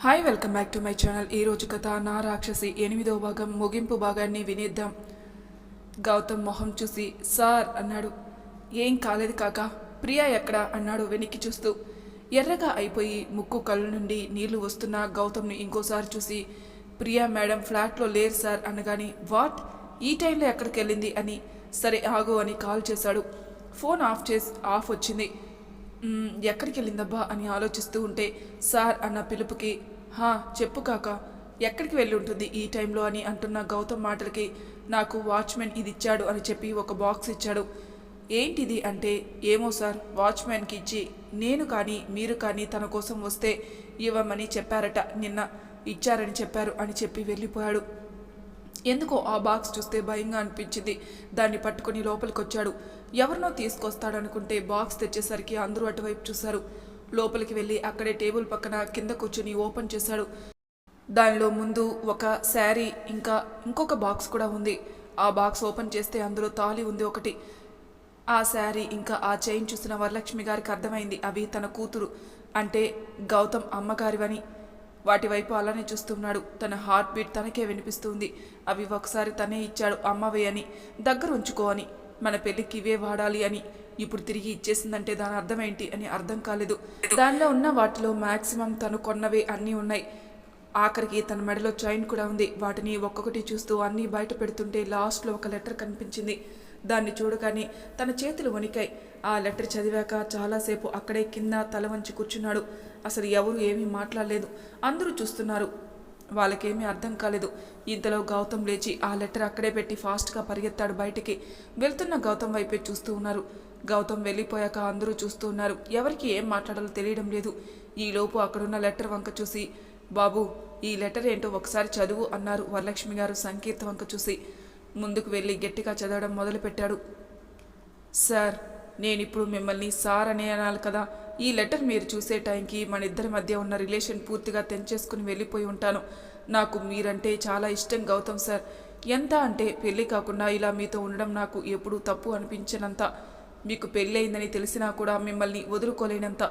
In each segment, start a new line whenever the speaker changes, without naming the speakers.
Hi welcome back to my channel ఈ రోజు కథ నా రాక్షసి ఎనిమిదో భాగం ముగింపు భాగాన్ని వినేద్దాం. గౌతమ్ మొహం చూసి సార్ అన్నాడు. ఏం కాలేదు కాక. ప్రియా ఎక్కడా? అన్నాడు వెనక్కి చూస్తూ. ఎర్రగా అయిపోయి ముక్కు కళ్ళు నుండి నీళ్ళు వస్తున్న గౌతమ్ని ఇంకోసారి చూసి ప్రియా మేడం ఫ్లాట్లో లేరు సార్ అనగాని వాట్? ఈ టైంలో ఎక్కడికి వెళ్ళింది అని సరే ఆగు అని కాల్ చేశాడు. ఫోన్ ఆఫ్ చేసి ఆఫ్ వచ్చింది. ఎక్కడికి వెళ్ళిందబ్బా అని ఆలోచిస్తూ ఉంటే సార్ అన్న పిలుపుకి హా చెప్పు కాక ఎక్కడికి వెళ్ళి ఉంటుంది ఈ టైంలో అని అంటున్న గౌతమ్ మాటలకి నాకు వాచ్మెన్ ఇది ఇచ్చాడు అని చెప్పి ఒక బాక్స్ ఇచ్చాడు. ఏంటిది అంటే ఏమో సార్ వాచ్మెన్కి ఇచ్చి నేను కానీ మీరు కానీ తన కోసం వస్తే ఇవ్వమని చెప్పారట నిన్న ఇచ్చారని చెప్పారు అని చెప్పి వెళ్ళిపోయాడు. ఎందుకో ఆ బాక్స్ చూస్తే భయంగా అనిపించింది. దాన్ని పట్టుకుని లోపలికి వచ్చాడు ఎవరినో తీసుకొస్తాడనుకుంటే బాక్స్ తెచ్చేసరికి అందరూ అటువైపు చూశారు. లోపలికి వెళ్ళి అక్కడే టేబుల్ పక్కన కింద కూర్చుని ఓపెన్ చేశాడు. దానిలో ముందు ఒక శారీ ఇంకా ఇంకొక బాక్స్ కూడా ఉంది. ఆ బాక్స్ ఓపెన్ చేస్తే అందులో తాళి ఉంది ఒకటి. ఆ శారీ ఇంకా ఆ చైన్ చూసిన వరలక్ష్మి గారికి అర్థమైంది అవి తన కూతురు అంటే గౌతమ్ అమ్మగారివని. వాటి వైపు అలానే చూస్తున్నాడు. తన హార్ట్ బీట్ తనకే వినిపిస్తుంది. అవి ఒకసారి తనే ఇచ్చాడు అమ్మవే అని. దగ్గర ఉంచుకో అని. మన పెళ్ళికి ఇవే వాడాలి అని ఇప్పుడు తిరిగి ఇచ్చేసిందంటే దాని అర్థం ఏంటి అని అర్థం కాలేదు. దానిలో ఉన్న వాటిలో మ్యాక్సిమం తను కొన్నవే అన్నీ ఉన్నాయి. ఆఖరికి తన మెడలో చైన్ కూడా ఉంది. వాటిని ఒక్కొక్కటి చూస్తూ అన్నీ బయట పెడుతుంటే లాస్ట్లో ఒక లెటర్ కనిపించింది. దాన్ని చూడగానే తన చేతులు వణికాయి. ఆ లెటర్ చదివాక చాలాసేపు అక్కడే కింద తల వంచి కూర్చున్నాడు. అసలు ఎవరు ఏమీ మాట్లాడలేదు. అందరూ చూస్తున్నారు. వాళ్ళకేమీ అర్థం కాలేదు. ఇంతలో గౌతమ్ లేచి ఆ లెటర్ అక్కడే పెట్టి ఫాస్ట్గా పరిగెత్తాడు బయటికి. వెళ్తున్న గౌతమ్ వైపే చూస్తూ ఉన్నారు. గౌతమ్ వెళ్ళిపోయాక అందరూ చూస్తూ ఉన్నారు. ఎవరికి ఏం మాట్లాడాలో తెలియడం లేదు. ఈలోపు అక్కడున్న లెటర్ వంక చూసి బాబు ఈ లెటర్ ఏంటో ఒకసారి చదువు అన్నారు వరలక్ష్మి గారు సంకీర్త వంక చూసి. ముందుకు వెళ్ళి గట్టిగా చదవడం మొదలుపెట్టాడు. సార్ నేను ఇప్పుడు మిమ్మల్ని సార్ అనే అనాలి కదా. ఈ లెటర్ మీరు చూసే టైంకి మన ఇద్దరి మధ్య ఉన్న రిలేషన్ పూర్తిగా తెంచేసుకుని వెళ్ళిపోయి ఉంటాను. నాకు మీరంటే చాలా ఇష్టం గౌతమ్ సార్. ఎంత అంటే పెళ్ళి కాకుండా ఇలా మీతో ఉండడం నాకు ఎప్పుడూ తప్పు అనిపించినంత. మీకు పెళ్ళయిందని తెలిసినా కూడా మిమ్మల్ని వదులుకోలేనంత.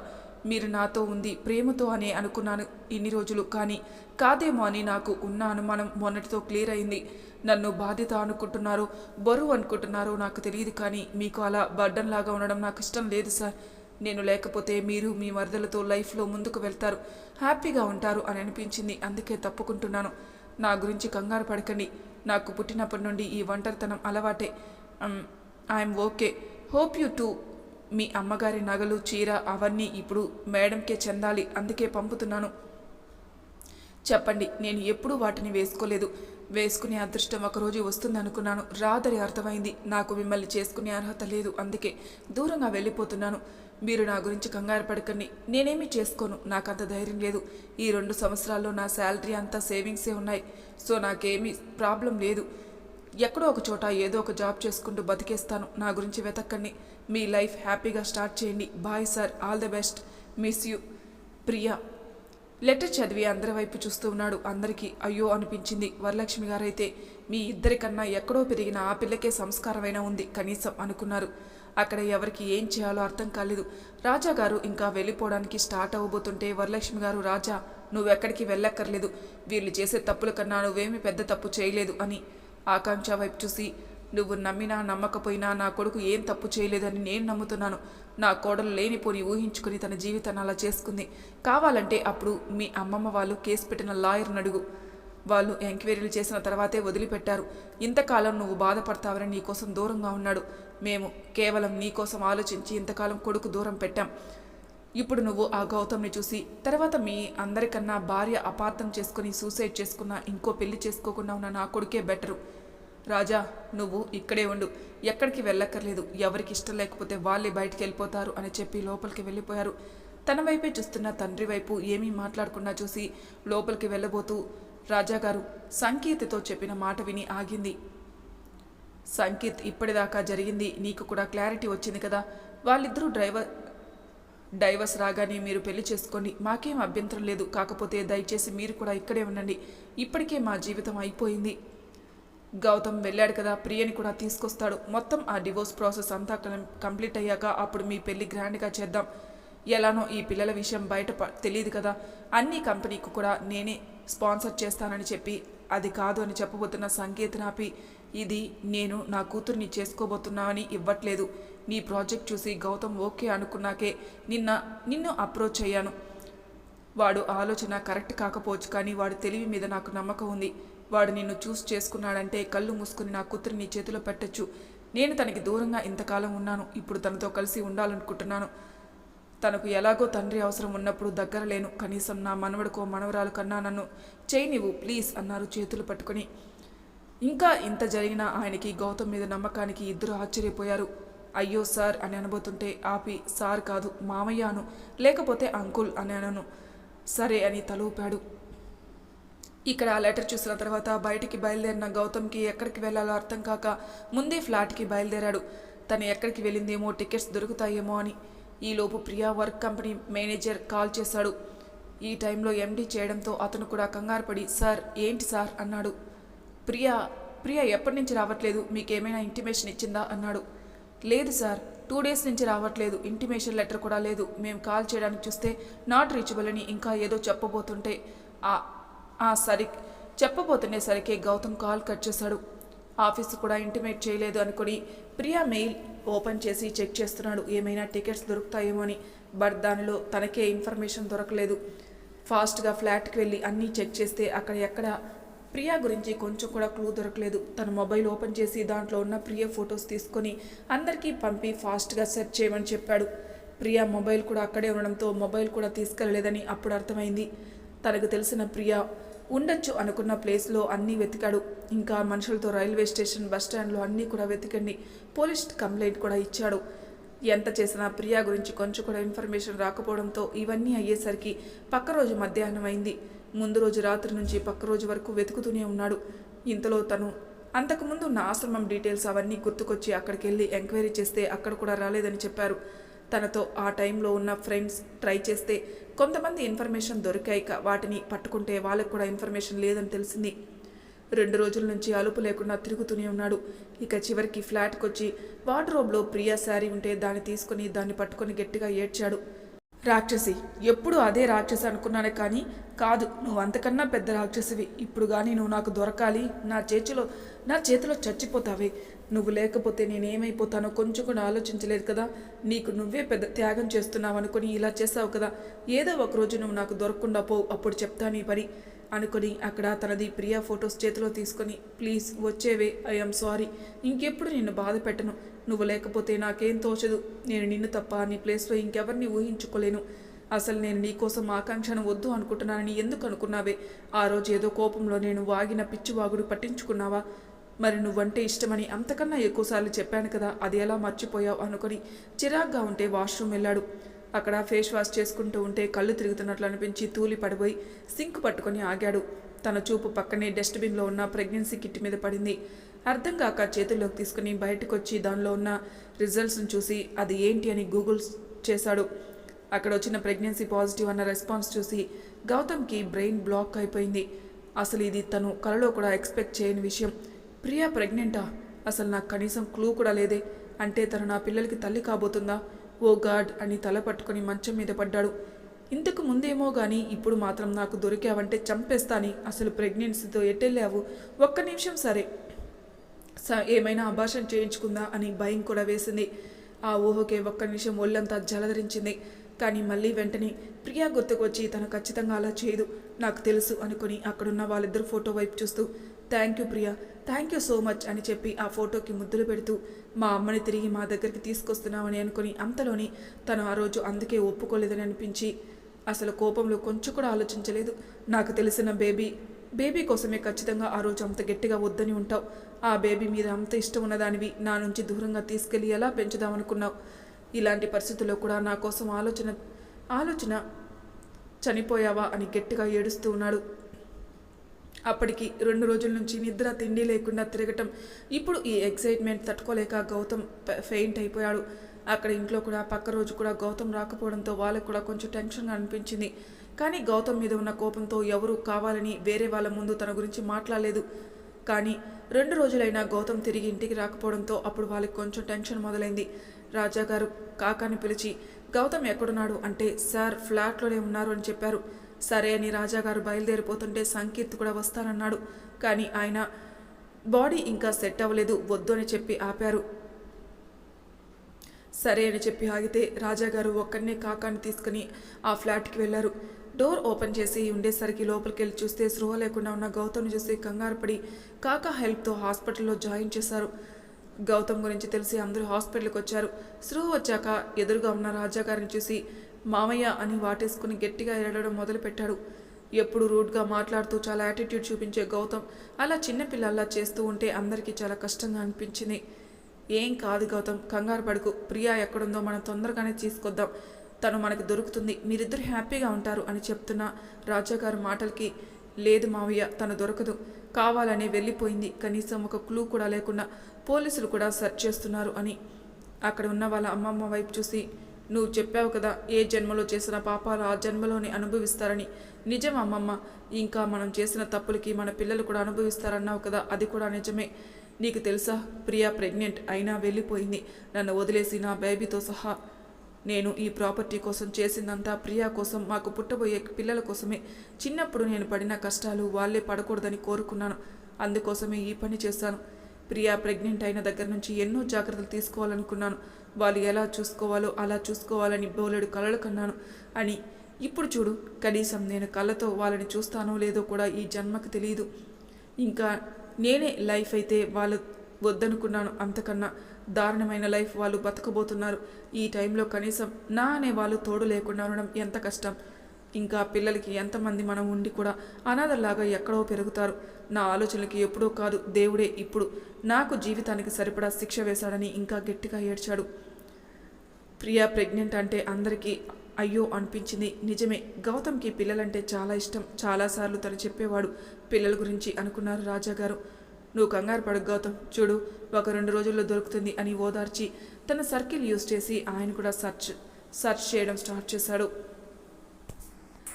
మీరు నాతో ఉంది ప్రేమతో అనే అనుకున్నాను ఇన్ని రోజులు కానీ కాదేమో అని నాకు ఉన్న అనుమానం మొన్నటితో క్లియర్ అయింది. నన్ను బాధ్యత అనుకుంటున్నారో బరువు అనుకుంటున్నారో నాకు తెలియదు కానీ మీకు అలా బర్డన్ లాగా ఉండడం నాకు ఇష్టం లేదు సార్. నేను లేకపోతే మీరు మీ మరదలతో లైఫ్లో ముందుకు వెళ్తారు. హ్యాపీగా ఉంటారు అని అనిపించింది. అందుకే తప్పుకుంటున్నాను. నా గురించి కంగారు పడకండి. నాకు పుట్టినప్పటి నుండి ఈ ఒంటరితనం అలవాటే. I'm okay. Hope you too. మీ అమ్మగారి నగలు చీర అవన్నీ ఇప్పుడు మేడంకే చెందాలి. అందుకే పంపుతున్నాను. చెప్పండి నేను ఎప్పుడూ వాటిని వేసుకోలేదు. వేసుకునే అదృష్టం ఒకరోజు వస్తుందనుకున్నాను. రాదని అర్థమైంది. నాకు మిమ్మల్ని చేసుకునే అర్హత లేదు. అందుకే దూరంగా వెళ్ళిపోతున్నాను. మీరు నా గురించి కంగారు పడకండి. నేనేమీ చేసుకోను. నాకంత ధైర్యం లేదు. ఈ రెండు సంవత్సరాల్లో నా శాలరీ అంతా సేవింగ్సే ఉన్నాయి. సో నాకేమీ ప్రాబ్లం లేదు. ఎక్కడో ఒక చోట ఏదో ఒక జాబ్ చేసుకుంటూ బతికేస్తాను. నా గురించి వెతక్కండి మీ లైఫ్ హ్యాపీగా స్టార్ట్ చేయండి. Bye sir. All the best. Miss you. Priya. Letter చదివి అందరి వైపు చూస్తూ ఉన్నాడు. అందరికీ అయ్యో అనిపించింది. వరలక్ష్మి గారైతే మీ ఇద్దరికన్నా ఎక్కడో పెరిగిన ఆ పిల్లకే సంస్కారమైనా ఉంది కనీసం అనుకున్నారు. అక్కడ ఎవరికి ఏం చేయాలో అర్థం కాలేదు. రాజా గారు ఇంకా వెళ్ళిపోవడానికి స్టార్ట్ అవ్వబోతుంటే వరలక్ష్మి గారు రాజా నువ్వెక్కడికి వెళ్ళక్కర్లేదు. వీళ్ళు చేసే తప్పుల కన్నా నువ్వేమీ పెద్ద తప్పు చేయలేదు అని ఆకాంక్ష వైపు చూసి నువ్వు నమ్మినా నమ్మకపోయినా నా కొడుకు ఏం తప్పు చేయలేదని నేను నమ్ముతున్నాను. నా కోడలు లేనిపోని ఊహించుకుని తన జీవితాన్ని అలా చేసుకుంది. కావాలంటే అప్పుడు మీ అమ్మమ్మ వాళ్ళు కేసు పెట్టిన లాయర్ని అడుగు. వాళ్ళు ఎంక్వైరీలు చేసిన తర్వాతే వదిలిపెట్టారు. ఇంతకాలం నువ్వు బాధపడతావని నీకోసం దూరంగా ఉన్నాడు. మేము కేవలం నీకోసం ఆలోచించి ఇంతకాలం కొడుకు దూరం పెట్టాం. ఇప్పుడు నువ్వు ఆ గౌతమ్ని చూసి తర్వాత మీ అందరికన్నా భార్య అపార్థం చేసుకుని సూసైడ్ చేసుకున్న ఇంకో పెళ్ళి చేసుకోకుండా ఉన్న నా కొడుకే బెటరు. రాజా నువ్వు ఇక్కడే ఉండు. ఎక్కడికి వెళ్ళక్కర్లేదు. ఎవరికి ఇష్టం లేకపోతే వాళ్ళే బయటికి వెళ్ళిపోతారు అని చెప్పి లోపలికి వెళ్ళిపోయారు. తన వైపే చూస్తున్న తండ్రి వైపు ఏమీ మాట్లాడకుండా చూసి లోపలికి వెళ్ళబోతూ రాజాగారు సంకీర్తితో చెప్పిన మాట విని ఆగింది. సంకీత్ ఇప్పటిదాకా జరిగింది నీకు కూడా క్లారిటీ వచ్చింది కదా? వాళ్ళిద్దరూ డ్రైవర్ డైవర్స్ రాగానే మీరు పెళ్ళి చేసుకోండి. మాకేం అభ్యంతరం లేదు. కాకపోతే దయచేసి మీరు కూడా ఇక్కడే ఉండండి. ఇప్పటికే మా జీవితం అయిపోయింది. గౌతమ్ వెళ్ళాడు కదా ప్రియని కూడా తీసుకొస్తాడు. మొత్తం ఆ డివోర్స్ ప్రాసెస్ అంతా కంప్లీట్ అయ్యాక అప్పుడు మీ పెళ్ళి గ్రాండ్గా చేద్దాం. ఎలానో ఈ పిల్లల విషయం బయట తెలియదు కదా? అన్ని కంపెనీకి కూడా నేనే స్పాన్సర్ చేస్తానని చెప్పి అది కాదు అని చెప్పబోతున్న సంకేత్ నాపి ఇది నేను నా కూతుర్ని చేసుకోబోతున్నామని ఇవ్వట్లేదు. నీ ప్రాజెక్ట్ చూసి గౌతమ్ ఓకే అనుకున్నాకే నిన్న నిన్ను అప్రోచ్ అయ్యాను. వాడు ఆలోచన కరెక్ట్ కాకపోవచ్చు కానీ వాడు తెలివి మీద నాకు నమ్మకం ఉంది. వాడు నిన్ను చూస్ చేసుకున్నాడంటే కళ్ళు మూసుకుని నా కూతురు నీ చేతిలో పెట్టొచ్చు. నేను తనకి దూరంగా ఇంతకాలం ఉన్నాను. ఇప్పుడు తనతో కలిసి ఉండాలనుకుంటున్నాను. తనకు ఎలాగో తండ్రి అవసరం ఉన్నప్పుడు దగ్గర లేను. కనీసం నా మనవడికో మనవరాలు కన్నా నన్ను చేయి నీవు ప్లీజ్ అన్నారు చేతులు పట్టుకొని. ఇంకా ఇంత జరిగినా ఆయనకి గౌతమ్ మీద నమ్మకానికి ఇద్దరు ఆశ్చర్యపోయారు. అయ్యో సార్ అని అనబోతుంటే ఆపి సార్ కాదు మామయ్య అను లేకపోతే అంకుల్ అని అనను. సరే అని తలూపాడు ఇక్కడ ఆ లెటర్ చూసిన తర్వాత బయటికి బయలుదేరిన గౌతమ్కి ఎక్కడికి వెళ్ళాలో అర్థం కాక ముందే ఫ్లాట్కి బయలుదేరాడు. తను ఎక్కడికి వెళ్ళిందేమో టికెట్స్ దొరుకుతాయేమో అని. ఈలోపు Priya work company manager call చేశాడు. ఈ టైంలో ఎండీ చేయడంతో అతను కూడా కంగారు పడి సార్ ఏంటి సార్? అన్నాడు. ప్రియా ప్రియా ఎప్పటి నుంచి రావట్లేదు? మీకేమైనా ఇంటిమేషన్ ఇచ్చిందా? అన్నాడు. లేదు సార్ టూ డేస్ నుంచి రావట్లేదు. ఇంటిమేషన్ లెటర్ కూడా లేదు. మేము కాల్ చేయడానికి చూస్తే నాట్ రీచబుల్ అని ఇంకా ఏదో చెప్పబోతుంటే సరి చెప్పబోతుండేసరికి గౌతమ్ కాల్ కట్ చేశాడు. ఆఫీస్ కూడా ఇంటిమేట్ చేయలేదు అనుకుని ప్రియా మెయిల్ ఓపెన్ చేసి చెక్ చేస్తున్నాడు. ఏమైనా టికెట్స్ దొరుకుతాయేమో అని. బట్ దానిలో తనకే ఇన్ఫర్మేషన్ దొరకలేదు. ఫాస్ట్గా ఫ్లాట్కి వెళ్ళి అన్నీ చెక్ చేస్తే అక్కడ ఎక్కడ ప్రియా గురించి కొంచెం కూడా క్లూ దొరకలేదు. తన మొబైల్ ఓపెన్ చేసి దాంట్లో ఉన్న ప్రియా ఫొటోస్ తీసుకొని అందరికీ పంపి ఫాస్ట్గా సెర్చ్ చేయమని చెప్పాడు. ప్రియా మొబైల్ కూడా అక్కడే ఉండడంతో మొబైల్ కూడా తీసుకెళ్ళలేదని అప్పుడు అర్థమైంది. తనకు తెలిసిన ప్రియా ఉండొచ్చు అనుకున్న ప్లేస్లో అన్నీ వెతికాడు. ఇంకా మనుషులతో రైల్వే స్టేషన్ బస్ స్టాండ్లో అన్నీ కూడా వెతికండి. పోలీస్ కంప్లైంట్ కూడా ఇచ్చాడు. ఎంత చేసినా ప్రియా గురించి కొంచెం కూడా ఇన్ఫర్మేషన్ రాకపోవడంతో ఇవన్నీ అయ్యేసరికి పక్క రోజు మధ్యాహ్నం అయింది. ముందు రోజు రాత్రి నుంచి పక్క రోజు వరకు వెతుకుతూనే ఉన్నాడు. ఇంతలో తను అంతకుముందు నా ఆశ్రమం డీటెయిల్స్ అవన్నీ గుర్తుకొచ్చి అక్కడికి వెళ్ళి ఎంక్వైరీ చేస్తే అక్కడ కూడా రాలేదని చెప్పారు. తనతో ఆ టైంలో ఉన్న ఫ్రెండ్స్ ట్రై చేస్తే కొంతమంది ఇన్ఫర్మేషన్ దొరికాయి వాటిని పట్టుకుంటే వాళ్ళకు కూడా ఇన్ఫర్మేషన్ లేదని తెలిసింది. రెండు రోజుల నుంచి అలుపు లేకుండా తిరుగుతూనే ఉన్నాడు. ఇక చివరికి ఫ్లాట్కి వచ్చి వార్డ్రోబ్లో ప్రియా శారీ ఉంటే దాన్ని తీసుకొని దాన్ని పట్టుకొని గట్టిగా ఏడ్చాడు. రాక్షసి ఎప్పుడు అదే రాక్షసి అనుకున్నానే కానీ కాదు నువ్వు అంతకన్నా పెద్ద రాక్షసివి. ఇప్పుడు కానీ నువ్వు నాకు దొరకాలి నా చేతిలో నా చేతిలో చచ్చిపోతావే. నువ్వు లేకపోతే నేనేమైపోతానో కొంచెం కూడా ఆలోచించలేదు కదా. నీకు నువ్వే పెద్ద త్యాగం చేస్తున్నావు అనుకుని ఇలా చేసావు కదా. ఏదో ఒకరోజు నువ్వు నాకు దొరకకుండా పో అప్పుడు చెప్తాను నీ పని. అనుకుని అక్కడ తనది ప్రియా ఫొటోస్ చేతిలో తీసుకొని ప్లీజ్ వచ్చేవే ఐఎమ్ సారీ. ఇంకెప్పుడు నిన్ను బాధ పెట్టను. నువ్వు లేకపోతే నాకేం తోచదు. నేను నిన్ను తప్ప నీ ప్లేస్లో ఇంకెవరిని ఊహించుకోలేను. అసలు నేను నీకోసం ఆకాంక్షను వద్దు అనుకుంటున్నానని ఎందుకు అనుకున్నావే? ఆ రోజు ఏదో కోపంలో నేను వాగిన పిచ్చివాగుడు పట్టించుకున్నావా? మరి నువ్వంటే ఇష్టమని అంతకన్నా ఎక్కువసార్లు చెప్పాను కదా అది ఎలా మర్చిపోయావు అనుకొని చిరాగ్గా ఉంటే వాష్రూమ్ వెళ్ళాడు. అక్కడ ఫేస్ వాష్ చేసుకుంటూ ఉంటే కళ్ళు తిరుగుతున్నట్లు అనిపించి తూలి పడిపోయి సింక్ పట్టుకొని ఆగాడు. తన చూపు పక్కనే డస్ట్బిన్లో ఉన్న ప్రెగ్నెన్సీ కిట్ మీద పడింది. అర్థం కాక చేతుల్లోకి తీసుకుని బయటకు వచ్చి దానిలో ఉన్న రిజల్ట్స్ని చూసి అది ఏంటి అని గూగుల్ చేశాడు. అక్కడ వచ్చిన ప్రెగ్నెన్సీ పాజిటివ్ అన్న రెస్పాన్స్ చూసి గౌతమ్కి బ్రెయిన్ బ్లాక్ అయిపోయింది. అసలు ఇది తను కలలో కూడా ఎక్స్పెక్ట్ చేయని విషయం. ప్రియా ప్రెగ్నెంటా? అసలు నాకు కనీసం క్లూ కూడా లేదే. అంటే తను నా పిల్లలకి తల్లి కాబోతుందా? ఓ గాడ్ అని తల పట్టుకుని మంచం మీద పడ్డాడు. ఇంతకు ముందేమో కానీ ఇప్పుడు మాత్రం నాకు దొరికావంటే చంపేస్తాని. అసలు ప్రెగ్నెన్సీతో ఎట్టెళ్ళావు ఒక్క నిమిషం సరే. స ఏమైనా అభాషణ చేయించుకుందా? అని భయం కూడా వేసింది. ఆ ఊహకే ఒక్క నిమిషం ఒళ్ళంతా జలధరించింది. కానీ మళ్ళీ వెంటనే ప్రియా గుర్తుకొచ్చి తను ఖచ్చితంగా అలా చేయదు. నాకు తెలుసు అనుకుని అక్కడున్న వాళ్ళిద్దరు ఫోటో వైపు చూస్తూ thank you Priya thank you so much అని చెప్పి ఆ ఫోటోకి ముద్దులు పెడుతూ మా అమ్మని తిరిగి మా దగ్గరికి తీసుకొస్తున్నామని అనుకుని అంతలోని తను ఆ రోజు అందుకే ఒప్పుకోలేదని అనిపించి అసలు కోపంలో కొంచెం కూడా ఆలోచించలేదు. నాకు తెలిసిన బేబీ బేబీ కోసమే ఖచ్చితంగా ఆ రోజు అంత గట్టిగా వద్దని ఉంటావు. ఆ బేబీ మీద అంత ఇష్టం ఉన్నదానివి నా నుంచి దూరంగా తీసుకెళ్ళి ఎలా పెంచుదామనుకున్నావు? ఇలాంటి పరిస్థితుల్లో కూడా నా కోసం ఆలోచన ఆలోచన చనిపోయావా అని గట్టిగా ఏడుస్తూ ఉన్నాడు. అప్పటికి రెండు రోజుల నుంచి నిద్ర తిండి లేకుండా తిరగటం. ఇప్పుడు ఈ ఎక్సైట్మెంట్ తట్టుకోలేక గౌతమ్ ఫెయింట్ అయిపోయాడు. అక్కడ ఇంట్లో కూడా పక్క రోజు కూడా గౌతమ్ రాకపోవడంతో వాళ్ళకు కూడా కొంచెం టెన్షన్గా అనిపించింది. కానీ గౌతమ్ మీద ఉన్న కోపంతో ఎవరు కావాలని వేరే వాళ్ళ ముందు తన గురించి మాట్లాడలేదు. కానీ రెండు రోజులైనా గౌతమ్ తిరిగి ఇంటికి రాకపోవడంతో అప్పుడు వాళ్ళకి కొంచెం టెన్షన్ మొదలైంది. రాజా గారు కాకాని పిలిచి గౌతమ్ ఎక్కడున్నాడు? అంటే సార్ ఫ్లాట్లోనే ఉన్నారు అని చెప్పారు. సరే అని రాజాగారు బయలుదేరిపోతుంటే సంకీర్త్ కూడా వస్తానన్నాడు. కానీ ఆయన బాడీ ఇంకా సెట్ అవ్వలేదు వద్దు అని చెప్పి ఆపారు. సరే అని చెప్పి ఆగితే రాజాగారు ఒక్కడనే కాకాని తీసుకుని ఆ ఫ్లాట్కి వెళ్ళారు. డోర్ ఓపెన్ చేసి ఉండేసరికి లోపలికి వెళ్ళి చూస్తే స్పృహ లేకుండా ఉన్న గౌతమ్ని చూసి కంగారు పడి కాకా హెల్ప్తో హాస్పిటల్లో జాయిన్ చేశారు. గౌతమ్ గురించి తెలిసి అందరూ హాస్పిటల్కి వచ్చారు. స్పృహ వచ్చాక ఎదురుగా ఉన్న రాజాగారిని చూసి మామయ్య అని వాటేసుకుని గట్టిగా ఏడడం మొదలుపెట్టాడు. ఎప్పుడు రూడ్గా మాట్లాడుతూ చాలా యాటిట్యూడ్ చూపించే గౌతమ్ అలా చిన్నపిల్లల్లా చేస్తూ ఉంటే అందరికీ చాలా కష్టంగా అనిపించింది. ఏం కాదు గౌతమ్ కంగారు పడుకు. ప్రియా ఎక్కడుందో మనం తొందరగానే తీసుకొద్దాం. తను మనకి దొరుకుతుంది. మీరిద్దరు హ్యాపీగా ఉంటారు అని చెప్తున్న రాజాగారు మాటలకి లేదు మావయ్య తను దొరకదు. కావాలనే వెళ్ళిపోయింది. కనీసం ఒక క్లూ కూడా లేకుండా పోలీసులు కూడా సెర్చ్ చేస్తున్నారు అని. అక్కడ ఉన్న వాళ్ళ అమ్మమ్మ వైపు చూసి నువ్వు చెప్పావు కదా ఏ జన్మలో చేసిన పాపాలు ఆ జన్మలోనే అనుభవిస్తారని. నిజం అమ్మమ్మ ఇంకా మనం చేసిన తప్పులకి మన పిల్లలు కూడా అనుభవిస్తారన్నావు కదా అది కూడా నిజమే. నీకు తెలుసా ప్రియా ప్రెగ్నెంట్ అయినా వెళ్ళిపోయింది. నన్ను వదిలేసి నా బేబీతో సహా. నేను ఈ ప్రాపర్టీ కోసం చేసిందంతా ప్రియా కోసం మాకు పుట్టబోయే పిల్లల కోసమే. చిన్నప్పుడు నేను పడిన కష్టాలు వాళ్ళే పడకూడదని కోరుకున్నాను. అందుకోసమే ఈ పని చేశాను. ప్రియా ప్రెగ్నెంట్ అయిన దగ్గర నుంచి ఎన్నో జాగ్రత్తలు తీసుకోవాలనుకున్నాను. వాళ్ళు ఎలా చూసుకోవాలో అలా చూసుకోవాలని బోలెడు కలలు కన్నాను. అని ఇప్పుడు చూడు కనీసం నేను కళ్ళతో వాళ్ళని చూస్తానో లేదో కూడా ఈ జన్మకు తెలియదు ఇంకా నేనే లైఫ్ అయితే వాళ్ళు వద్దనుకున్నాను అంతకన్నా. దారుణమైన లైఫ్ వాళ్ళు బతకబోతున్నారు. ఈ టైంలో కనీసం నా అనే వాళ్ళు తోడు లేకుండా ఉండడం ఎంత కష్టం. ఇంకా పిల్లలకి ఎంతమంది మనం ఉండి కూడా అనాథల్లాగా ఎక్కడో పెరుగుతారు. నా ఆలోచనలకి ఎప్పుడో కాదు దేవుడే ఇప్పుడు నాకు జీవితానికి సరిపడా శిక్ష వేశాడని ఇంకా గట్టిగా ఏడ్చాడు. ప్రియా ప్రెగ్నెంట్ అంటే అందరికీ అయ్యో అనిపించింది. నిజమే గౌతమ్కి పిల్లలంటే చాలా ఇష్టం. చాలాసార్లు తను చెప్పేవాడు పిల్లల గురించి అనుకున్నారు రాజా గారు. నువ్వు కంగారు పడు గౌతమ్ చూడు ఒక రెండు రోజుల్లో దొరుకుతుంది అని ఓదార్చి తన సర్కిల్ యూజ్ చేసి ఆయన కూడా సర్చ్ సర్చ్ చేయడం స్టార్ట్ చేశాడు.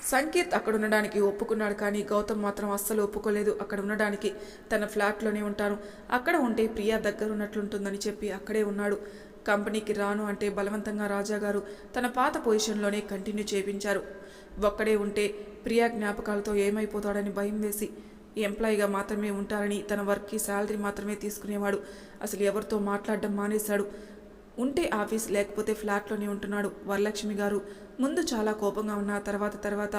సంకేత్ అక్కడ ఉండడానికి ఒప్పుకున్నాడు కానీ గౌతమ్ మాత్రం అస్సలు ఒప్పుకోలేదు. అక్కడ ఉండడానికి తన ఫ్లాట్లోనే ఉంటాను అక్కడ ఉంటే ప్రియా దగ్గర ఉన్నట్లుంటుందని చెప్పి అక్కడే ఉన్నాడు. కంపెనీకి రాను అంటే బలవంతంగా రాజాగారు తన పాత పొజిషన్లోనే కంటిన్యూ చేయించారు ఒక్కడే ఉంటే ప్రియా జ్ఞాపకాలతో ఏమైపోతాడని భయం వేసి ఎంప్లాయీగా మాత్రమే ఉంటారని తన వర్క్కి శాలరీ మాత్రమే తీసుకునేవాడు. అసలు ఎవరితో మాట్లాడడం మానేశాడు. ఉంటే ఆఫీస్ లేకపోతే ఫ్లాట్లోనే ఉంటున్నాడు వరలక్ష్మి గారు. ముందు చాలా కోపంగా ఉన్న తర్వాత తర్వాత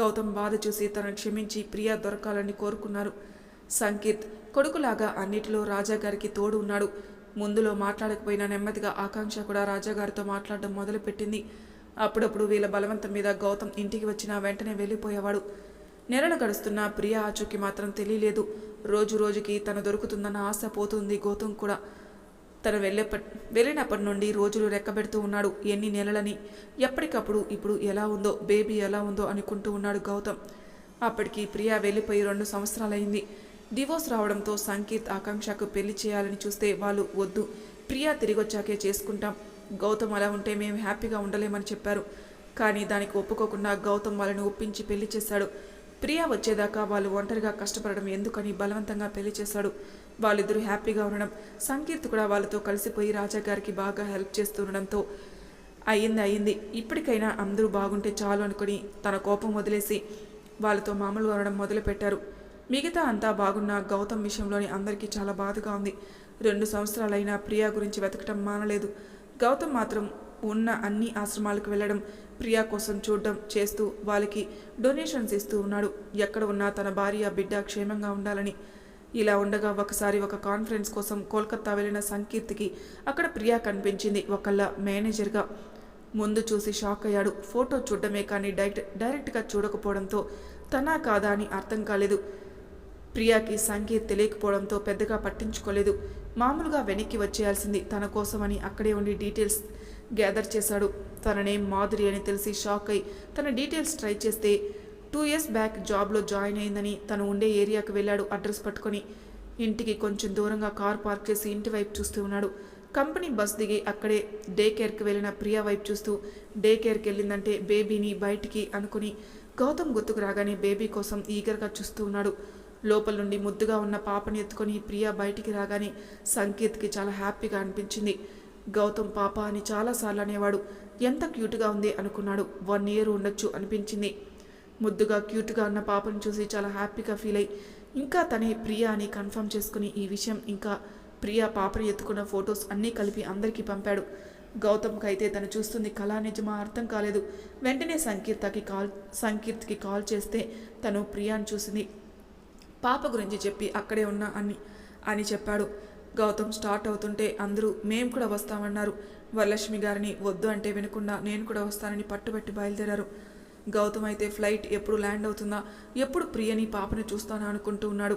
గౌతమ్ బాధ చూసి తనను క్షమించి ప్రియా దొరకాలని కోరుకున్నారు. సంకేత్ కొడుకులాగా అన్నిటిలో రాజాగారికి తోడు ఉన్నాడు. ముందులో మాట్లాడకపోయినా నెమ్మదిగా ఆకాంక్ష కూడా రాజాగారితో మాట్లాడడం మొదలుపెట్టింది. అప్పుడప్పుడు వీళ్ళ బలవంతం మీద గౌతమ్ ఇంటికి వచ్చిన వెంటనే వెళ్ళిపోయేవాడు. నెలలు గడుస్తున్న ప్రియా ఆచూకి మాత్రం తెలియలేదు. రోజు రోజుకి తను దొరుకుతుందన్న ఆశ పోతుంది గౌతమ్ కూడా. తను వెళ్ళేప వెళ్ళినప్పటి నుండి రోజులు రెక్కబెడుతూ ఉన్నాడు. ఎన్ని నెలలని? ఎప్పటికప్పుడు ఇప్పుడు ఎలా ఉందో బేబీ ఎలా ఉందో అనుకుంటూ ఉన్నాడు గౌతమ్. అప్పటికి ప్రియా వెళ్ళిపోయి రెండు సంవత్సరాలైంది. డివోర్స్ రావడంతో సంకేత్ ఆకాంక్షకు పెళ్ళి చేయాలని చూస్తే వాళ్ళు వద్దు. ప్రియా తిరిగొచ్చాకే చేసుకుంటాం. గౌతమ్ అలా ఉంటే మేము హ్యాపీగా ఉండలేమని చెప్పారు. కానీ దానికి ఒప్పుకోకుండా గౌతమ్ వాళ్ళని ఒప్పించి పెళ్ళి చేశాడు. ప్రియా వచ్చేదాకా వాళ్ళు ఒంటరిగా కష్టపడడం ఎందుకని బలవంతంగా పెళ్ళి చేశాడు. వాళ్ళిద్దరూ హ్యాపీగా ఉండడం సంకీర్త్ కూడా వాళ్ళతో కలిసిపోయి రాజా గారికి బాగా హెల్ప్ చేస్తుండడంతో అయ్యింది అయ్యింది. ఇప్పటికైనా అందరూ బాగుంటే చాలు అనుకుని తన కోపం వదిలేసి వాళ్ళతో మామూలుగా ఉండడం మొదలుపెట్టారు. మిగతా అంతా బాగున్న గౌతమ్ విషయంలోని అందరికీ చాలా బాధగా ఉంది. రెండు సంవత్సరాలైనా ప్రియా గురించి వెతకటం మానలేదు. గౌతమ్ మాత్రం ఉన్న అన్ని ఆశ్రమాలకు వెళ్ళడం ప్రియా కోసం చూడడం చేస్తూ వాళ్ళకి డొనేషన్స్ ఇస్తూ ఉన్నాడు. ఎక్కడ ఉన్నా తన భార్య బిడ్డ క్షేమంగా ఉండాలని ఇలా ఉండగా ఒకసారి ఒక కాన్ఫరెన్స్ కోసం కోల్కతా వెళ్ళిన సంకీర్తికి అక్కడ ప్రియా కనిపించింది ఒకళ్ళ మేనేజర్గా. ముందు చూసి షాక్ అయ్యాడు. ఫోటో చూడడమే కానీ డైరెక్ట్ డైరెక్ట్గా చూడకపోవడంతో తనా కాదా అని అర్థం కాలేదు. ప్రియాకి సంగీత్ తెలియకపోవడంతో పెద్దగా పట్టించుకోలేదు. మామూలుగా వెనక్కి వచ్చేయాల్సింది తన కోసమని అక్కడే ఉండి డీటెయిల్స్ గ్యాదర్ చేశాడు. తన నేమ్ మాధురి అని తెలిసి షాక్ అయి తన డీటెయిల్స్ ట్రై చేస్తే టూ ఇయర్స్ బ్యాక్ జాబ్లో జాయిన్ అయిందని తను ఉండే ఏరియాకు వెళ్ళాడు అడ్రస్ పట్టుకొని. ఇంటికి కొంచెం దూరంగా కార్ పార్క్ చేసి ఇంటి వైపు చూస్తూ ఉన్నాడు. కంపెనీ బస్ దిగి అక్కడే డే కేర్కి వెళ్ళిన ప్రియా వైపు చూస్తూ డే కేర్కి వెళ్ళిందంటే బేబీని బయటికి అనుకుని గౌతమ్ గుర్తుకు రాగానే బేబీ కోసం ఈగర్గా చూస్తూ ఉన్నాడు. లోపల నుండి ముద్దుగా ఉన్న పాపని ఎత్తుకొని ప్రియా బయటికి రాగానే సంకేత్కి చాలా హ్యాపీగా అనిపించింది. గౌతమ్ పాప అని చాలాసార్లు అనేవాడు ఎంత క్యూట్గా ఉంది అనుకున్నాడు. వన్ ఇయర్ ఉండొచ్చు అనిపించింది. ముద్దుగా క్యూట్గా ఉన్న పాపను చూసి చాలా హ్యాపీగా ఫీల్ అయ్యి ఇంకా తనే ప్రియా అని కన్ఫర్మ్ చేసుకుని ఈ విషయం ఇంకా ప్రియా పాపని ఎత్తుకున్న ఫొటోస్ అన్నీ కలిపి అందరికీ పంపాడు. గౌతమ్కి అయితే తను చూస్తుంది కళా నిజమా అర్థం కాలేదు. వెంటనే సంకీర్తకి కాల్ సంకీర్తికి కాల్ చేస్తే తను ప్రియాని చూసింది. పాప గురించి చెప్పి అక్కడే ఉన్నా అని అని చెప్పాడు. గౌతమ్ స్టార్ట్ అవుతుంటే అందరూ మేము కూడా వస్తామన్నారు. వరలక్ష్మి గారిని వద్దు అంటే వినకుండా నేను కూడా వస్తానని పట్టుబట్టి బయలుదేరారు. గౌతమ్ అయితే ఫ్లైట్ ఎప్పుడు ల్యాండ్ అవుతుందా ఎప్పుడు ప్రియని పాపని చూస్తానా అనుకుంటూ ఉన్నాడు.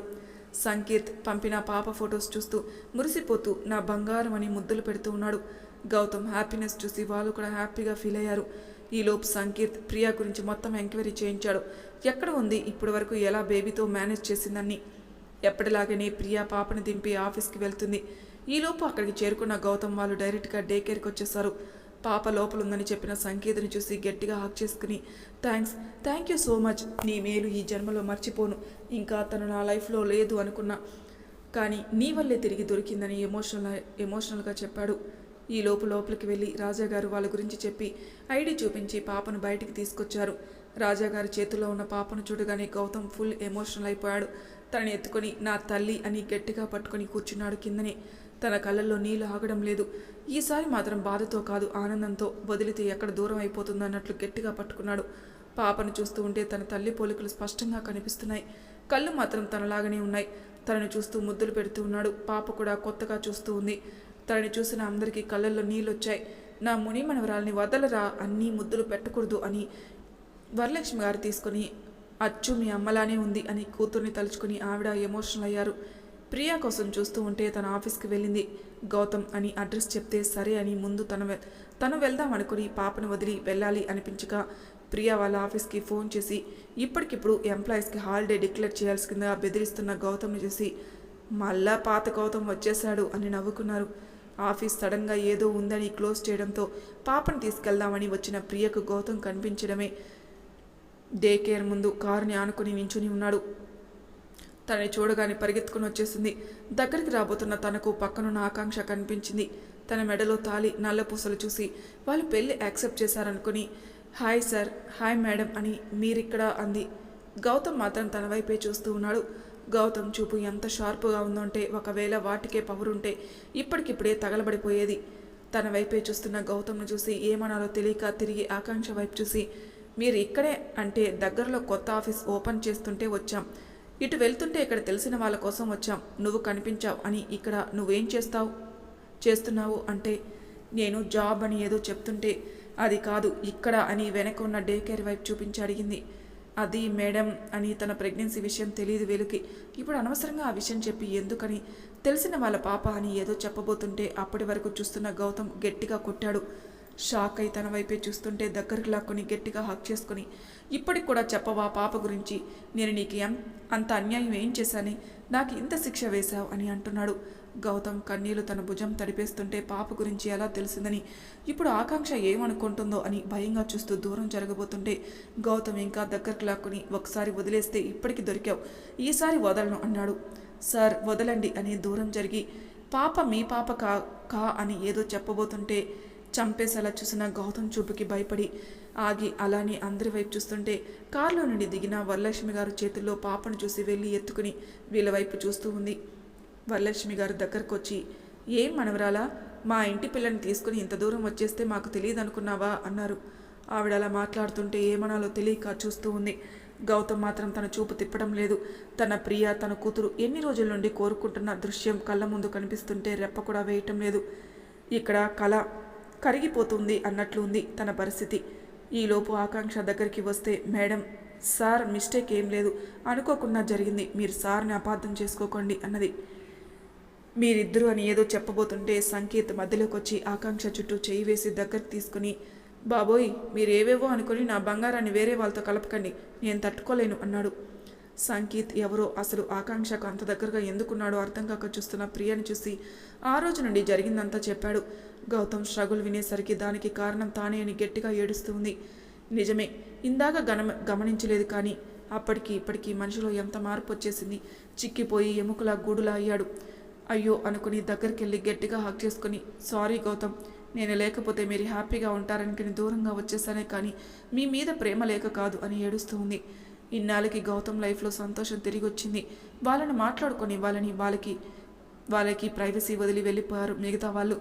సంకేత్ పంపిన పాప ఫొటోస్ చూస్తూ మురిసిపోతూ నా బంగారం అని ముద్దులు పెడుతూ ఉన్నాడు. గౌతమ్ హ్యాపీనెస్ చూసి వాళ్ళు కూడా హ్యాపీగా ఫీల్ అయ్యారు. ఈలోపు సంకేత్ ప్రియా గురించి మొత్తం ఎంక్వైరీ చేయించాడు. ఎక్కడ ఉంది ఇప్పటి వరకు ఎలా బేబీతో మేనేజ్ చేసిందని ఎప్పటిలాగనే ప్రియా పాపను దింపి ఆఫీస్కి వెళ్తుంది. ఈలోపు అక్కడికి చేరుకున్న గౌతమ్ వాళ్ళు డైరెక్ట్గా డే కేర్కి వచ్చేసారు. పాప లోపల ఉందని చెప్పిన సంకేతని చూసి గట్టిగా హాక్ చేసుకుని thanks thank you so much నీ మేలు ఈ జన్మలో మర్చిపోను. ఇంకా తను నా లైఫ్లో లేదు అనుకున్నా. కానీ నీ వల్లే తిరిగి దొరికిందని ఎమోషనల్ ఎమోషనల్గా చెప్పాడు. ఈ లోపు లోపలికి వెళ్ళి రాజాగారు వాళ్ళ గురించి చెప్పి ఐడి చూపించి పాపను బయటికి తీసుకొచ్చారు. రాజాగారి చేతిలో ఉన్న పాపను చూడగానే గౌతమ్ ఫుల్ ఎమోషనల్ అయిపోయాడు. తనని ఎత్తుకొని నా తల్లి అని గట్టిగా పట్టుకొని కూర్చున్నాడు కిందనే. తన కళ్ళల్లో నీళ్ళు ఆగడం లేదు. ఈసారి మాత్రం బాధతో కాదు ఆనందంతో వదిలితే ఎక్కడ దూరం అయిపోతుందో అన్నట్లు గట్టిగా పట్టుకున్నాడు. పాపను చూస్తూ ఉంటే తన తల్లి పోలికలు స్పష్టంగా కనిపిస్తున్నాయి. కళ్ళు మాత్రం తనలాగానే ఉన్నాయి. తనను చూస్తూ ముద్దులు పెడుతూ ఉన్నాడు. పాప కూడా కొత్తగా చూస్తూ ఉంది. తనని చూసిన అందరికీ కళ్ళల్లో నీళ్ళొచ్చాయి. నా ముని మనవరాల్ని వదలరా? అన్నీ ముద్దులు పెట్టకూడదు అని వరలక్ష్మి గారు తీసుకొని అచ్చు మీ అమ్మలానే ఉంది అని కూతుర్ని తలుచుకుని ఆవిడ ఎమోషనల్ అయ్యారు. ప్రియా కోసం చూస్తూ ఉంటే తన ఆఫీస్కి వెళ్ళింది. గౌతమ్ అని అడ్రస్ చెప్తే సరే అని ముందు తన వె- తను వెళ్దాం అనుకుని పాపను వదిలి వెళ్ళాలి అనిపించక ప్రియా వాళ్ళ ఆఫీస్కి ఫోన్ చేసి ఇప్పటికిప్పుడు ఎంప్లాయీస్కి హాలిడే డిక్లేర్ చేయాల్సిందిగా బెదిరిస్తున్న గౌతమ్ని చూసి మళ్ళా పాత గౌతమ్ వచ్చేశాడు అని నవ్వుకున్నారు. ఆఫీస్ సడన్గా ఏదో ఉందని క్లోజ్ చేయడంతో పాపను తీసుకెళ్దామని వచ్చిన ప్రియకు గౌతమ్ కనిపించడమే. డే కేర్ ముందు కారుని ఆనుకుని నించుని ఉన్నాడు. తనని చూడగానే పరిగెత్తుకుని వచ్చేసింది. దగ్గరికి రాబోతున్న తనకు పక్కనున్న ఆకాంక్ష కనిపించింది. తన మెడలో తాలి నల్ల పూసలు చూసి వాళ్ళు పెళ్ళి యాక్సెప్ట్ చేశారనుకుని హాయ్ సార్ హాయ్ మేడం అని మీరిక్కడ అంది. గౌతమ్ మాత్రం తన వైపే చూస్తూ ఉన్నాడు. గౌతమ్ చూపు ఎంత షార్ప్గా ఉందంటే ఒకవేళ వాటికే పవరుంటే ఇప్పటికిప్పుడే తగలబడిపోయేది. తన వైపే చూస్తున్న గౌతమ్ను చూసి ఏమనాలో తెలియక తిరిగి ఆకాంక్ష వైపు చూసి మీరు ఇక్కడే అంటే దగ్గరలో కొత్త ఆఫీస్ ఓపెన్ చేస్తుంటే వచ్చాం. ఇటు వెళ్తుంటే ఇక్కడ తెలిసిన వాళ్ళ కోసం వచ్చాం. నువ్వు కనిపించావు అని ఇక్కడ నువ్వేం చేస్తావు? చేస్తున్నావు అంటే నేను జాబ్ అని ఏదో చెప్తుంటే అది కాదు ఇక్కడ అని వెనక ఉన్న డే కేర్ వైపు చూపించి అడిగింది. అది మేడం అని తన ప్రెగ్నెన్సీ విషయం తెలియదు వెలుకి. ఇప్పుడు అనవసరంగా ఆ విషయం చెప్పి ఎందుకని? తెలిసిన వాళ్ళ పాప అని ఏదో చెప్పబోతుంటే అప్పటి వరకు చూస్తున్న గౌతమ్ గట్టిగా కొట్టాడు. షాక్ అయి తన వైపే చూస్తుంటే దగ్గరికి లాక్కొని గట్టిగా హక్ చేసుకుని ఇప్పటికి కూడా చెప్పవా పాప గురించి? నేను నీకు ఏం అంత అన్యాయం ఏం చేశాని? నాకు ఇంత శిక్ష వేశావు అని అంటున్నాడు. గౌతమ్ కన్నీళ్ళు తన భుజం తడిపేస్తుంటే పాప గురించి ఎలా తెలిసిందని ఇప్పుడు ఆకాంక్ష ఏమనుకుంటుందో అని భయంగా చూస్తూ దూరం జరగబోతుంటే గౌతమ్ ఇంకా దగ్గరికి లాక్కుని ఒకసారి వదిలేస్తే ఇప్పటికి దొరికావు. ఈసారి వదలను అన్నాడు. సార్ వదలండి అని దూరం జరిగి పాప మీ పాప కా కా అని ఏదో చెప్పబోతుంటే చంపేసేలా చూసిన గౌతమ్ చూపుకి భయపడి ఆగి అలానే అందరి వైపు చూస్తుంటే కారులో నుండి దిగిన వరలక్ష్మి గారు చేతుల్లో పాపను చూసి వెళ్ళి ఎత్తుకుని వీళ్ళ వైపు చూస్తూ ఉంది. వరలక్ష్మి గారు దగ్గరకు వచ్చి ఏం మనవరాలా? మా ఇంటి పిల్లని తీసుకుని ఇంత దూరం వచ్చేస్తే మాకు తెలియదు అనుకున్నావా అన్నారు. ఆవిడ అలా మాట్లాడుతుంటే ఏమనాలో తెలియక చూస్తూ ఉంది. గౌతమ్ మాత్రం తన చూపు తిప్పడం లేదు. తన ప్రియ తన కూతురు ఎన్ని రోజుల నుండి కోరుకుంటున్న దృశ్యం కళ్ళ ముందు కనిపిస్తుంటే రెప్ప కూడా వేయటం లేదు. ఇక్కడ కళ కరిగిపోతుంది అన్నట్లు ఉంది తన పరిస్థితి. ఈలోపు ఆకాంక్ష దగ్గరికి వస్తే మేడం సార్ మిస్టేక్ ఏం లేదు. అనుకోకుండా జరిగింది. మీరు సార్ని అపార్థం చేసుకోకండి అన్నది. మీరిద్దరూ అని ఏదో చెప్పబోతుంటే సంకేత్ మధ్యలోకి వచ్చి ఆకాంక్ష చుట్టూ చేయి వేసి దగ్గరికి తీసుకుని బాబోయ్ మీరేవేవో అనుకుని నా బంగారాన్ని వేరే వాళ్ళతో కలపకండి. నేను తట్టుకోలేను అన్నాడు. సంకేత్ ఎవరో అసలు ఆకాంక్షకు అంత దగ్గరగా ఎందుకున్నాడో అర్థం కాక చూస్తున్న ప్రియని చూసి ఆ రోజు నుండి జరిగిందంతా చెప్పాడు. గౌతమ్ స్ట్రగుల్ వినేసరికి దానికి కారణం తానే అని గట్టిగా ఏడుస్తూ ఉంది. నిజమే ఇందాక గమ గమనించలేదు కానీ అప్పటికి ఇప్పటికీ మనిషిలో ఎంత మార్పు వచ్చేసింది? చిక్కిపోయి ఎముకలా గూడులా అయ్యాడు. అయ్యో అనుకుని దగ్గరికి వెళ్ళి గట్టిగా హక్ చేసుకుని సారీ గౌతమ్ నేను లేకపోతే మీరు హ్యాపీగా ఉంటారనుకుని దూరంగా వచ్చేసానే కానీ మీ మీద ప్రేమ లేక కాదు అని ఏడుస్తూ ఉంది. ఇన్నాళ్ళకి గౌతమ్ లైఫ్లో సంతోషం తిరిగి వచ్చింది వాళ్ళని మాట్లాడుకొని వాళ్ళని వాళ్ళకి వాళ్ళకి ప్రైవసీ వదిలి వెళ్ళిపోయారు మిగతా వాళ్ళు.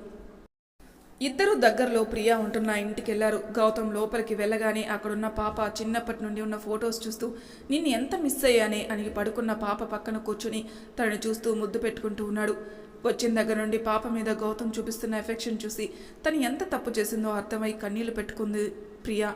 ఇద్దరు దగ్గరలో ప్రియా ఉంటున్న ఇంటికి వెళ్ళారు గౌతమ్ లోపలికి వెళ్ళగానే అక్కడున్న పాప చిన్నప్పటి నుండి ఉన్న ఫొటోస్ చూస్తూ నిన్ను ఎంత మిస్ అయ్యానే? అని పడుకున్న పాప పక్కన కూర్చుని తనని చూస్తూ ముద్దు పెట్టుకుంటూ ఉన్నాడు. వచ్చిన దగ్గర నుండి పాప మీద గౌతమ్ చూపిస్తున్న ఎఫెక్షన్ చూసి తను ఎంత తప్పు చేసిందో అర్థమై కన్నీళ్ళు పెట్టుకుంది ప్రియా.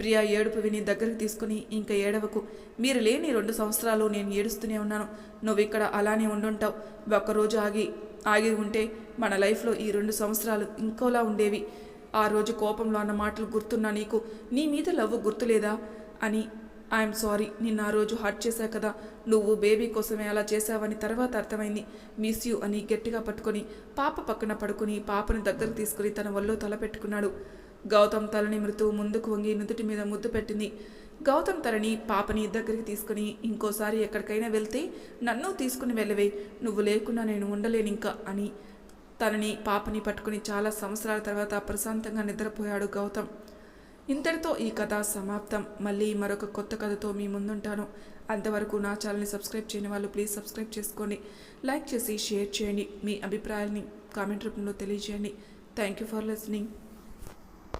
ప్రియా ఏడుపు విని దగ్గరికి తీసుకుని ఇంకా ఏడవకు. మీరు లేని రెండు సంవత్సరాలు నేను ఏడుస్తూనే ఉన్నాను. నువ్వు ఇక్కడ అలానే ఉండుంటావు. ఒక్కరోజు ఆగి ఆగి ఉంటే మన లైఫ్లో ఈ రెండు సంవత్సరాలు ఇంకోలా ఉండేవి. ఆ రోజు కోపంలో అన్న మాటలు గుర్తున్నా నీకు. నీ మీద లవ్ గుర్తులేదా? అని ఐఎమ్ సారీ నిన్న ఆ రోజు హర్ట్ చేశా కదా. నువ్వు బేబీ కోసమే అలా చేశావని తర్వాత అర్థమైంది. మిస్ యూ అని గట్టిగా పట్టుకొని పాప పక్కన పడుకుని పాపను దగ్గరకు తీసుకుని తన వల్ల తల పెట్టుకున్నాడు. గౌతమ్ తలని మృతు ముందుకు వంగి నుదుటి మీద ముద్దు పెట్టింది. గౌతమ్ తలని పాపని దగ్గరికి తీసుకుని ఇంకోసారి ఎక్కడికైనా వెళ్తే నన్ను తీసుకుని వెళ్ళవే నువ్వు లేకుండా నేను ఉండలేను ఇంకా అని. తనని పాపని పట్టుకుని చాలా సంవత్సరాల తర్వాత ప్రశాంతంగా నిద్రపోయాడు గౌతమ్. ఇంతటితో ఈ కథ సమాప్తం. మళ్ళీ మరొక కొత్త కథతో మీ ముందుంటాను. అంతవరకు నా ఛానల్ని సబ్స్క్రైబ్ చేయని వాళ్ళు ప్లీజ్ సబ్స్క్రైబ్ చేసుకోండి. లైక్ చేసి షేర్ చేయండి. మీ అభిప్రాయాల్ని కామెంట్ రూపంలో తెలియజేయండి. Thank you for listening.